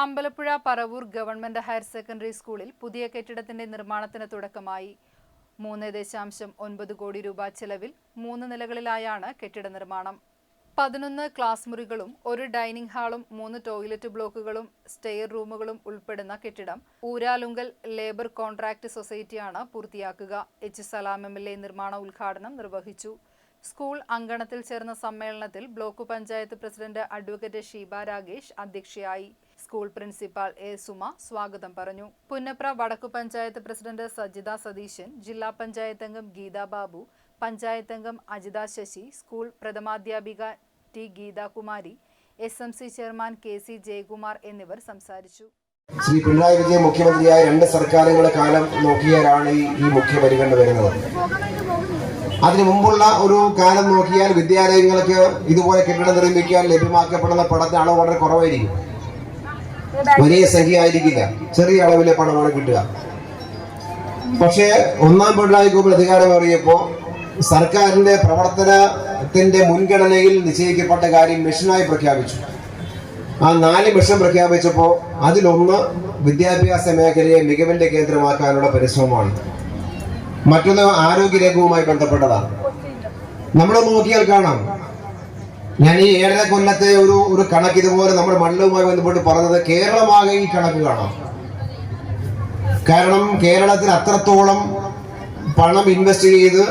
Ambalappuzha Paravur government higher secondary സ്കൂളിൽ പുതിയ കെട്ടിടത്തിന്റെ നിർമ്മാണത്തിന് തുടക്കമായി. മൂന്ന് ദശാംശം ഒൻപത് കോടി രൂപ ചെലവിൽ മൂന്ന് നിലകളിലായാണ് കെട്ടിട നിർമ്മാണം. പതിനൊന്ന് ക്ലാസ് മുറികളും ഒരു ഡൈനിങ് ഹാളും മൂന്ന് ടോയ്ലറ്റ് ബ്ലോക്കുകളും സ്റ്റെയർ റൂമുകളും ഉൾപ്പെടുന്ന കെട്ടിടം ഊരാലുങ്കൽ ലേബർ കോൺട്രാക്ട് സൊസൈറ്റിയാണ് പൂർത്തിയാക്കുക. H Salam M L A നിർമ്മാണ ഉദ്ഘാടനം നിർവഹിച്ചു. സ്കൂൾ അങ്കണത്തിൽ ചേർന്ന സമ്മേളനത്തിൽ block panchayat president advocate Sheeba Ragesh അധ്യക്ഷയായി. സ്കൂൾ പ്രിൻസിപ്പാൾ എ സുമ സ്വാഗതം പറഞ്ഞു. പുന്നപ്ര വടക്കു പഞ്ചായത്ത് പ്രസിഡന്റ് സജിത സതീശൻ ജില്ലാ പഞ്ചായത്ത് അംഗം ഗീതാ ബാബു പഞ്ചായത്ത് അംഗം Ajitha Sasi school പ്രഥമാധ്യാപിക T Geethakumari S M C chairman K C Jayakumar എന്നിവർ സംസാരിച്ചു. ശ്രീ പിണറായി വിജയൻ മുഖ്യമന്ത്രിയായ രണ്ട് സർക്കാരുകളുടെ കാലം നോക്കിയാലാണ് ഈ മുഖ്യ പരിഗണന വരുന്നത്. അതിനു മുമ്പുള്ള ഒരു കാലം നോക്കിയാൽ വിദ്യാലയങ്ങൾക്ക് ഇതുപോലെ കെട്ടിടം നിർമ്മിക്കാൻ ലഭ്യമാക്കപ്പെടുന്ന പണത്തിന്റെ അളവ് വളരെ കുറവായിരിക്കും. വലിയ സംഖ്യ ആയിരിക്കില്ല ചെറിയ അളവിലെ പണമാണ് കിട്ടുക. പക്ഷേ ഒന്നാം പിണറായി ഗോകുൽ അധികാരമേറിയപ്പോ സർക്കാരിന്റെ പ്രവർത്തനത്തിന്റെ മുൻഗണനയിൽ നിശ്ചയിക്കപ്പെട്ട കാര്യം മിഷനായി പ്രഖ്യാപിച്ചു. ആ നാല് മിഷൻ പ്രഖ്യാപിച്ചപ്പോൾ അതിലൊന്ന് വിദ്യാഭ്യാസ മേഖലയെ മികവിന്റെ കേന്ദ്രമാക്കാനുള്ള പരിശ്രമമാണ്. മറ്റൊന്ന് ആരോഗ്യരംഗവുമായി ബന്ധപ്പെട്ടതാണ്. നമ്മൾ നോക്കിയാൽ കാണാം. ഞാൻ ഈ ഏഴര കൊല്ലത്തെ ഒരു ഒരു കണക്ക് ഇതുപോലെ നമ്മുടെ മണ്ഡലവുമായി ബന്ധപ്പെട്ട് പറഞ്ഞത് കേരളമാകെ ഈ കണക്ക് കാണാം. കാരണം കേരളത്തിൽ അത്രത്തോളം പണം ഇൻവെസ്റ്റ് ചെയ്ത്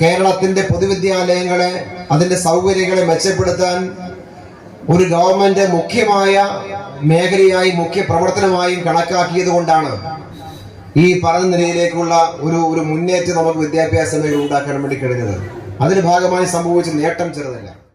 കേരളത്തിന്റെ പൊതുവിദ്യാലയങ്ങളെ അതിന്റെ സൗകര്യങ്ങളെ മെച്ചപ്പെടുത്താൻ ഒരു ഗവൺമെന്റ് മുഖ്യമായ മേഖലയായി മുഖ്യ പ്രവർത്തനമായും കണക്കാക്കിയത് കൊണ്ടാണ് ഈ പറഞ്ഞ നിലയിലേക്കുള്ള ഒരു ഒരു മുന്നേറ്റം നമുക്ക് വിദ്യാഭ്യാസ മേഖല ഉണ്ടാക്കാൻ വേണ്ടി കഴിഞ്ഞത്. അതിന് ഭാഗമായി സംഭവിച്ച നേട്ടം ചെറുതല്ല.